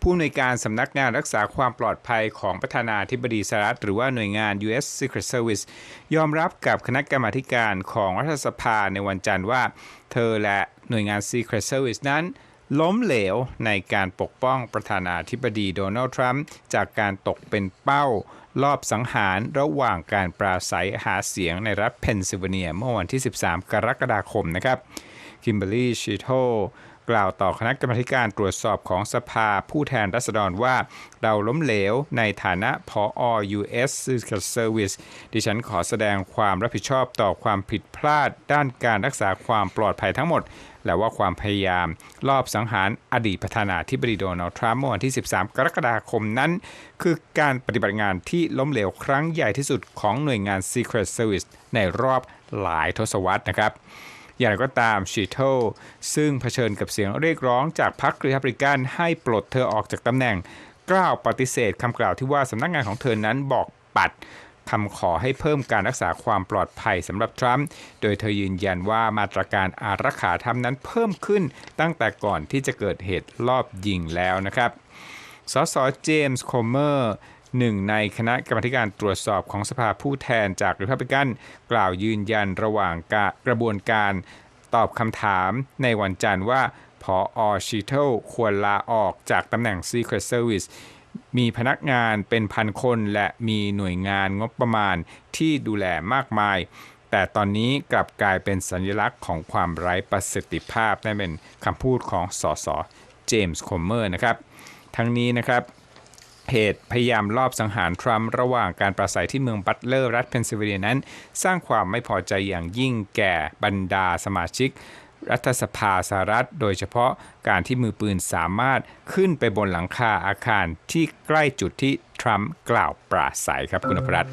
ผู้อำนวยการสำนักงานรักษาความปลอดภัยของประธานาธิบดีสหรัฐหรือว่าหน่วยงาน U.S. Secret Service ยอมรับกับคณะกรรมาการของรัฐสภาในวันจันทร์ว่า เธอและหน่วยงาน Secret Service นั้นล้มเหลวในการปกป้องประธานาธิบดีโดนัลด์ทรัมป์จากการตกเป็นเป้า รอบสังหารระหว่างการปราศัยหาเสียงในรัฐเพนซิลเวเนียเมื่อวันที่ 13 กรกฎาคมนะครับคิมเบอร์รี่ชีโต กล่าวต่อคณะกรรมการตรวจสอบของสภาผู้แทนราษฎรว่า เราล้มเหลวในฐานะพออ U.S. Secret Service ดิฉันขอแสดงความรับผิดชอบต่อความผิดพลาดด้านการรักษาความปลอดภัยทั้งหมด และว่าความพยายาม ลอบสังหารอดีตประธานาธิบดีโดนัลด์ทรัมป์เมื่อวันที่ 13 กรกฎาคมนั้น คือการปฏิบัติงานที่ล้มเหลวครั้งใหญ่ที่สุดของหน่วยงาน Secret Service ในรอบหลายทศวรรษนะครับ อย่างไรก็ตามชีโตซึ่งเผชิญกับเสียงเรียกร้องจากพรรครีพับลิกันให้ปลดเธอออกจากตำแหน่ง กล่าวปฏิเสธคำกล่าวที่ว่าสำนักงานของเธอนั้นบอกปัดคำขอให้เพิ่มการรักษาความปลอดภัยสำหรับทรัมป์ โดยเธอยืนยันว่ามาตรการอารักขาธรรมนั้นเพิ่มขึ้นตั้งแต่ก่อนที่จะเกิดเหตุลอบยิงแล้วนะครับ สสเจมส์โคเมอร์ หนึ่งในคณะกรรมการตรวจสอบของสภาผู้แทนจากริพับลิกัน กล่าวยืนยันระหว่างกระบวนการตอบคำถามในวันจันทร์ว่าพออชีเทลควรลาออกจากตำแหน่ง Secret Service มีพนักงานเป็นพันคนและมีหน่วยงานงบประมาณที่ดูแลมากมาย แต่ตอนนี้กลับกลายเป็นสัญลักษณ์ของความไร้ประสิทธิภาพนั่นเป็นคำพูดของสสเจมส์โคมเมอร์นะครับ ทั้งนี้นะครับ เหตุพยายามลอบสังหารทรัมป์ระหว่างการปราศัยที่เมืองบัตเลอร์รัฐเพนซิลเวเนียนั้น สร้างความไม่พอใจอย่างยิ่งแก่บรรดาสมาชิก รัฐสภาสหรัฐ โดยเฉพาะการที่มือปืนสามารถขึ้นไปบนหลังคาอาคารที่ใกล้จุดที่ทรัมป์กล่าวปราศัยครับคุณอภรัตน์